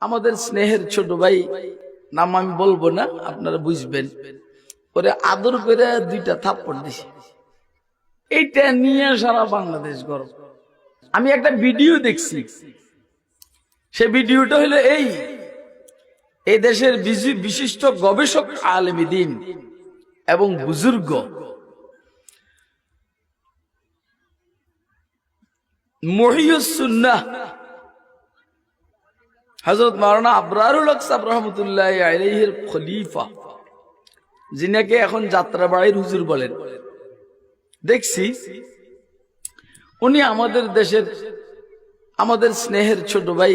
আমাদের স্নেহের ছোট ভাই, নাম আমি বলব না, আপনারা বুঝবেন। ওরে আদর করে দুইটা থাপ্পড় দিছে। এইটা নিয়ে সারা বাংলাদেশ গর্ব। আমি একটা ভিডিও দেখছি। সে ভিডিওটা হলো এই। এই দেশের বিশি- বিশিষ্ট গবেষক আলমী দিন এবং বুজুর্গ। মহিউসুন্নাহ হজরত মাওলানা আবরারুল হক সাহেব রহমতুল্লাহ আলাইহির খলিফা, যিনাকে এখন যাত্রাবাড়ির হুজুর বলেন। দেখছি, উনি আমাদের দেশের, আমাদের স্নেহের ছোট ভাই,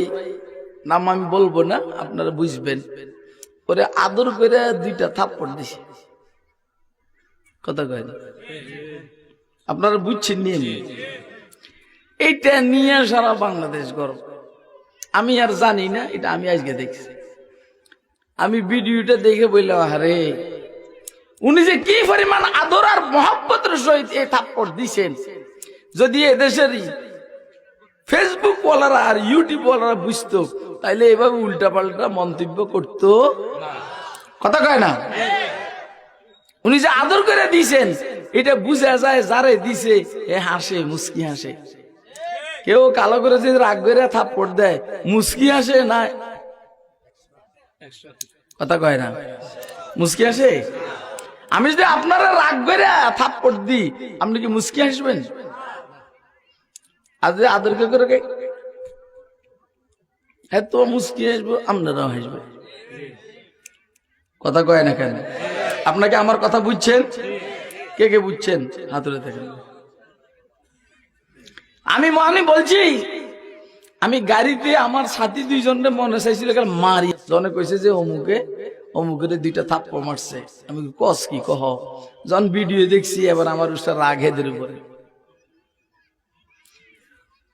নাম আমি বলব না, আপনারা বুঝবেন। পরে আদর করে দুইটা থাপ্পড় দিছে। কথা কয় আপনারা বুঝছেন নিয়ে। এইটা নিয়ে সারা বাংলাদেশ গর্ব। আমি আর জানি না, এটা আমি আজকে দেখছি। আমি ভিডিওটা দেখে বললাম, আরে, উনি যে কি পরিমাণ আদর আর মহাব্বতের সহিত এই থাপ্পড় দিছেন। যদি এদেশের ফেসবুক ওয়ালারা আর ইউটিউব ওয়ালারা বুঝতো, তাইলে এভাবে উল্টা পাল্টা মন্তব্য করতো। কথা কয় না? উনি যে আদর করে দিছেন, এটা বুঝা যায় যারে দিছে, এ হাসে মুস্কি হাসে। কেউ কালো করে যদি রাগ করে থাপ্পড় দেয়, মুস্কি আসে না? কথা কয় না। মুস্কি আসে? আমি যদি আপনারা রাগ করে থাপ্পড় দিই, আপনি কি মুস্কি আসবেন? আর যদি আদর করে করে হ্যাঁ তো মুস্কি আসব, আপনারাও হাসবে কথা কয় না কেন? আপনাকে আমার কথা বুঝছেন? কে কে বুঝছেন? হাতুড়ে থাকেন আমি আমি বলছি আমি গাড়িতে আমার সাথী দুইজনের মনে চাইছিল কেন মারি জনে কইছে যে অমুকে অমুকের দুইটা থাপ্পড় মারছে আমি কই, কস কি কহ যখন ভিডিও দেখছি এবার আমার উস্তা রাগ হেদের উপরে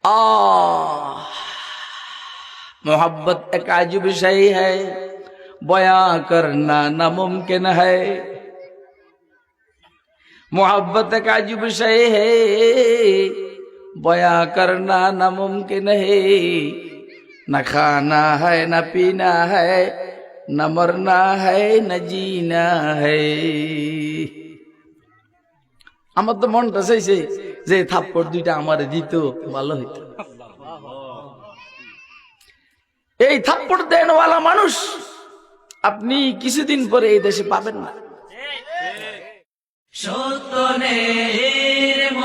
आह, मोहब्बत एक अजीब शय है बयां करना नामुमकिन है मोहब्बत एक अजीब शय है बयां करना नामुमकिन है न खाना है न पीना है न मरना है न जीना है আমার তো মনটা চাইছে যে থাপ্পড় দুইটা আমারে দিত ভালো হইতো এই থাপ্পড় দেনওয়ালা মানুষ আপনি কিছুদিন পরে এই দেশে পাবেন না সতনের